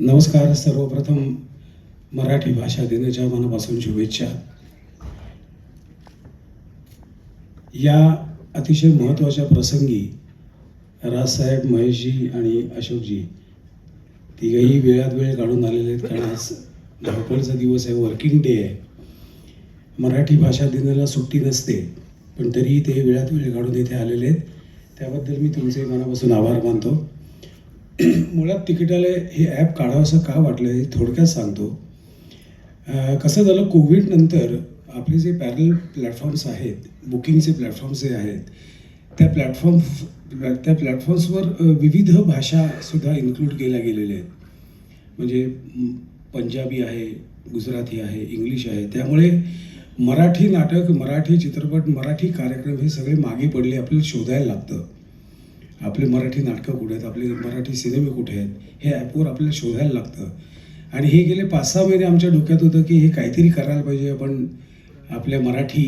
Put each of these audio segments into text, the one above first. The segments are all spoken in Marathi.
नमस्कार सर्वप्रथम मराठी भाषा दिनाच्या मनापासून शुभेच्छा. या अतिशय महत्त्वाच्या प्रसंगी राजसाहेब महेशजी आणि अशोकजी तिघही वेळात वेळ काढून आलेले आहेत कारण आज धावपळचा दिवस आहे वर्किंग डे आहे. मराठी भाषा दिनाला सुट्टी नसते पण तरीही ते वेळात वेळ काढून इथे आलेले आहेत. त्याबद्दल मी तुमचे मनापासून आभार मानतो. मुळात तिकिटाला हे ॲप काढावंसं का वाटलं हे थोडक्यात सांगतो. कसं झालं कोविडनंतर आपले जे पॅरल प्लॅटफॉर्म्स आहेत बुकिंगचे प्लॅटफॉर्म्स जे आहेत त्या प्लॅटफॉर्म त्या प्लॅटफॉर्म्सवर विविध भाषासुद्धा इन्क्लूड केल्या गेलेल्या आहेत. म्हणजे पंजाबी आहे गुजराती आहे इंग्लिश आहे. त्यामुळे मराठी नाटक मराठी चित्रपट मराठी कार्यक्रम हे सगळे मागे पडले आपल्याला शोधायला लागतं. आपले मराठी नाटकं कुठे आहेत? आपले मराठी सिनेमे कुठे आहेत? हे ॲपवर आपल्याला शोधायला लागतं. आणि हे गेले पाच सहा महिने आमच्या डोक्यात होतं की हे काहीतरी करायला पाहिजे आपण आपल्या मराठी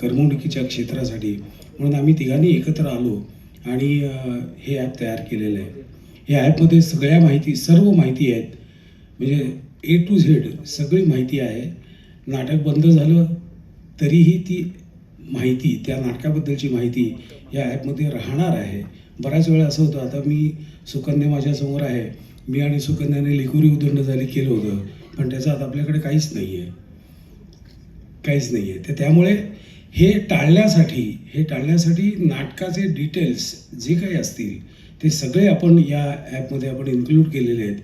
करमणुकीच्या क्षेत्रासाठी. म्हणून आम्ही तिघांनी एकत्र आलो आणि हे ॲप तयार केलेलं आहे. या ॲपमध्ये सगळ्या माहिती सर्व माहिती आहेत. म्हणजे ए टू झेड सगळी माहिती आहे. नाटक बंद झालं तरीही ती माहिती त्या नाटकाबद्दलची माहिती या ॲपमध्ये राहणार आहे. बऱ्याच वेळा असं होतं आता मी सुकन्या माझ्यासमोर आहे. मी आणि सुकन्याने लिकोरी उदंड झाली केलं होतं. पण त्याचं आता आपल्याकडे काहीच नाही आहे काहीच नाही आहे तर त्यामुळे हे टाळण्यासाठी हे टाळण्यासाठी नाटकाचे डिटेल्स जे काही असतील ते सगळे आपण या ॲपमध्ये आपण इन्क्लूड केलेले आहेत.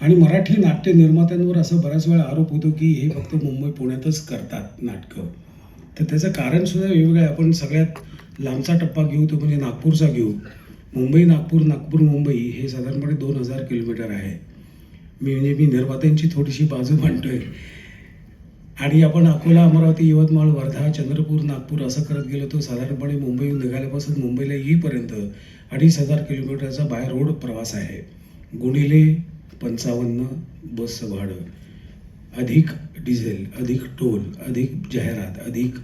आणि मराठी नाट्य निर्मात्यांवर असं बऱ्याच वेळा आरोप होतो की हे फक्त मुंबई पुण्यातच करतात नाटकं. तर त्याचं कारणसुद्धा वेगवेगळं आहे. आपण सगळ्यात लांबचा टप्पा घेऊ तो म्हणजे नागपूरचा घेऊ. मुंबई नागपूर नागपूर मुंबई हे साधारणपणे दोन हजार किलोमीटर आहे. मी म्हणजे मी निर्मात्यांची थोडीशी बाजू मांडतोय. आणि आपण अकोला अमरावती यवतमाळ वर्धा चंद्रपूर नागपूर असं करत गेलो तर साधारणपणे मुंबईहून निघाल्यापासून मुंबईला येईपर्यंत अडीच हजार किलोमीटरचा बाय रोड प्रवास आहे. गुणिले पंचावन्न बसचं भाडं. अधिक डिझेल अधिक टोल अधिक जाहिरात अधिक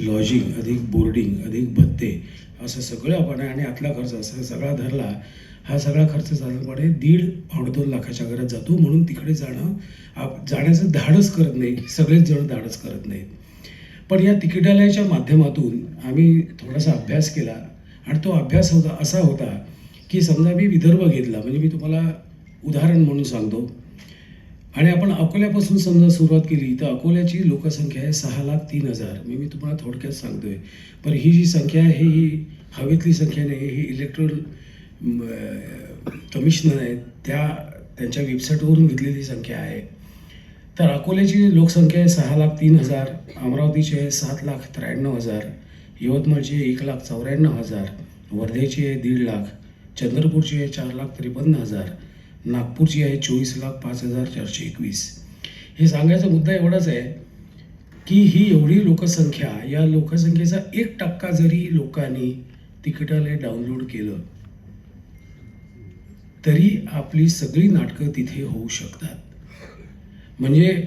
लॉजिंग अधिक बोर्डिंग अधिक भत्ते असं सगळं आपण आणि आतला खर्च असा सगळा धरला हा सगळा खर्च साधारणपणे दीड पावणे दोन लाखाच्या घरात जातो. म्हणून तिकडे जाणं आप जाण्याचं धाडस करत नाही. सगळेच जण धाडस करत नाहीत. पण या तिकिटालयाच्या माध्यमातून आम्ही थोडासा अभ्यास केला आणि तो अभ्यास होता असा होता की समजा मी विदर्भ घेतला. म्हणजे मी तुम्हाला उदाहरण म्हणून सांगतो. आणि आपण अकोल्यापासून समजा सुरुवात केली तर अकोल्याची लोकसंख्या आहे सहा लाख तीन हजार. मी मी तुम्हाला थोडक्यात सांगतोय. पण ही जी संख्या आहे ही हवेतली संख्या नाही ही इलेक्ट्रल कमिशनर आहेत त्या त्यांच्या वेबसाईटवरून घेतलेली संख्या आहे. तर अकोल्याची लोकसंख्या आहे सहा लाख तीन हजार अमरावतीची आहे सात लाख त्र्याण्णव हजार यवतमाळची आहे एक लाख चौऱ्याण्णव हजार वर्धेची आहे दीड लाख चंद्रपूरची आहे चार लाख त्रेपन्न हजार नागपूरची आहे चोवीस लाख पाच हजार चारशे एकवीस. हे सांगायचा मुद्दा एवढाच आहे की ही एवढी लोकसंख्या या लोकसंख्येचा एक टक्का जरी लोकांनी तिकिटाला डाउनलोड केलं तरी आपली सगळी नाटकं तिथे होऊ शकतात. म्हणजे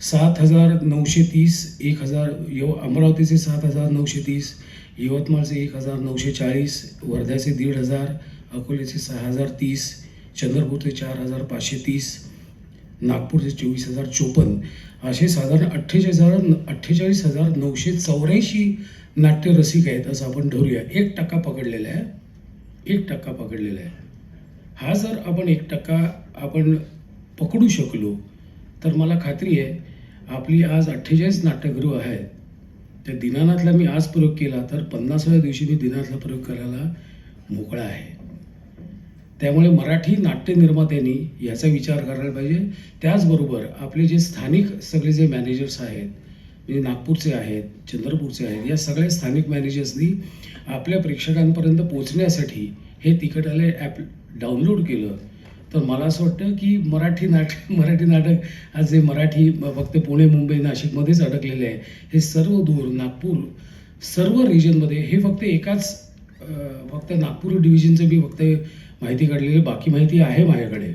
सात हजार नऊशे तीस एक हजार यव अमरावतीचे सात हजार नऊशे तीस यवतमाळचे एक हजार नऊशे चाळीस वर्ध्याचे दीड हजार अकोल्याचे सहा हजार तीस चंद्रपूरचे चार हजार पाचशे तीस नागपूरचे चोवीस हजार चोपन्न असे साधारण अठ्ठेचाळीस हजार अठ्ठेचाळीस हजार नऊशे चौऱ्याऐंशी नाट्यरसिक आहेत असं आपण धरूया. एक टक्का पकडलेला आहे. एक टक्का पकडलेला आहे. हा जर आपण एक टक्का आपण पकडू शकलो तर मला खात्री आहे आपली आज अठ्ठेचाळीस नाट्यगृह आहेत. त्या दिनानाथला मी आज प्रयोग केला तर पन्नासाव्या दिवशी मी दिनानाथला प्रयोग करायला मोकळा आहे. त्यामुळे मराठी नाट्य निर्मात्यांनी याचा विचार करायला पाहिजे. त्याचबरोबर आपले जे स्थानिक सगळे जे मॅनेजर्स आहेत म्हणजे नागपूरचे आहेत चंद्रपूरचे आहेत या सगळ्या स्थानिक मॅनेजर्सनी आपल्या प्रेक्षकांपर्यंत पोहोचण्यासाठी हे तिकिटालय ॲप डाउनलोड केलं. तर मला असं वाटतं की मराठी नाटक मराठी नाटक आज जे मराठी फक्त पुणे मुंबई नाशिकमध्येच अडकलेले आहे हे सर्व दूर नागपूर सर्व रिजनमध्ये हे फक्त एकाच फक्त नागपूर डिव्हिजनचं मी फक्त माहिती काढलेली बाकी माहिती आहे माझ्याकडे.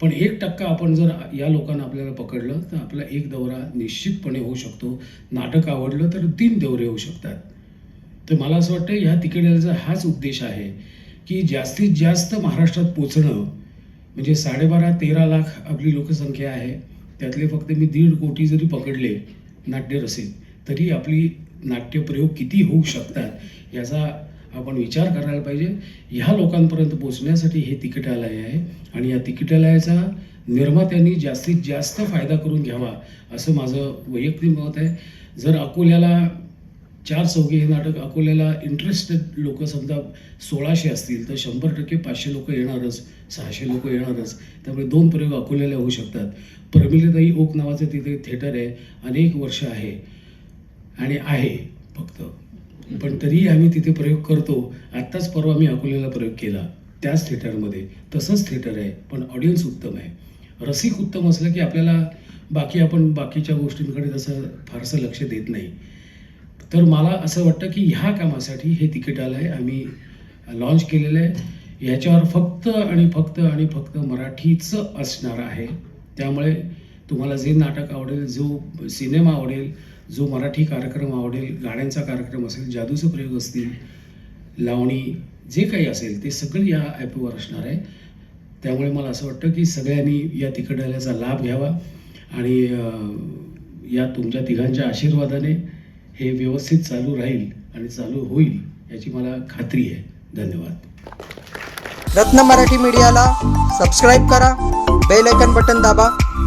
पण एक टक्का आपण जर या लोकांना आपल्याला पकडलं तर आपला एक दौरा निश्चितपणे होऊ शकतो. नाटक आवडलं तर तीन दौरे होऊ शकतात. तर मला असं वाटतं ह्या तिकिटाचा हाच उद्देश आहे की जास्तीत जास्त महाराष्ट्रात पोचणं म्हणजे साडेबारा तेरा लाख आपली लोकसंख्या आहे. त्यातले फक्त मी दीड कोटी जरी पकडले नाट्यरसिक तरी आपली नाट्यप्रयोग किती होऊ शकतात याचा आपण विचार करायला पाहिजे ह्या लोकांपर्यंत पोहोचण्यासाठी हे तिकिटालय आहे आणि या तिकिटालयाचा निर्मात्यांनी जास्तीत जास्त फायदा करून घ्यावा असं माझं वैयक्तिक मत आहे. जर अकोल्याला चार चौघे हे नाटक अकोल्याला इंटरेस्टेड लोक समजा सोळाशे असतील तर शंभर टक्के पाचशे लोक येणारच सहाशे लोक येणारच. त्यामुळे दोन प्रयोग अकोल्याला होऊ शकतात. प्रमिलताई ओक नावाचं तिथे थिएटर आहे अनेक वर्ष आहे. आणि आहे फक्त. पण तरीही आम्ही तिथे प्रयोग करतो. आत्ताच परवा मी अकोल्याला प्रयोग केला. त्याच थिएटरमध्ये. तसंच थिएटर आहे पण ऑडियन्स उत्तम आहे. रसिक उत्तम असलं की आपल्याला बाकी आपण बाकीच्या गोष्टींकडे तसं फारसं लक्ष देत नाही. तर मला असं वाटतं की ह्या कामासाठी हे तिकिटालय आम्ही लॉन्च केलेलं आहे. याच्यावर फक्त आणि फक्त आणि फक्त मराठीच असणार आहे. त्यामुळे तुम्हाला जे नाटक आवडेल जो सिनेमा आवडेल जो मराठी कार्यक्रम आवडेल गाण्यांचा कार्यक्रम असेल जादूचे प्रयोग असतील लावणी जे काही असेल ते सगळं या ॲपवर असणार आहे. त्यामुळे मला असं वाटतं की सगळ्यांनी या तिकडल्याचा लाभ घ्यावा आणि या तुमच्या तिघांच्या आशीर्वादाने हे व्यवस्थित चालू राहील आणि चालू होईल याची मला खात्री आहे. धन्यवाद. रत्न मराठी मीडियाला सबस्क्राईब करा बेल आयकन बटन दाबा.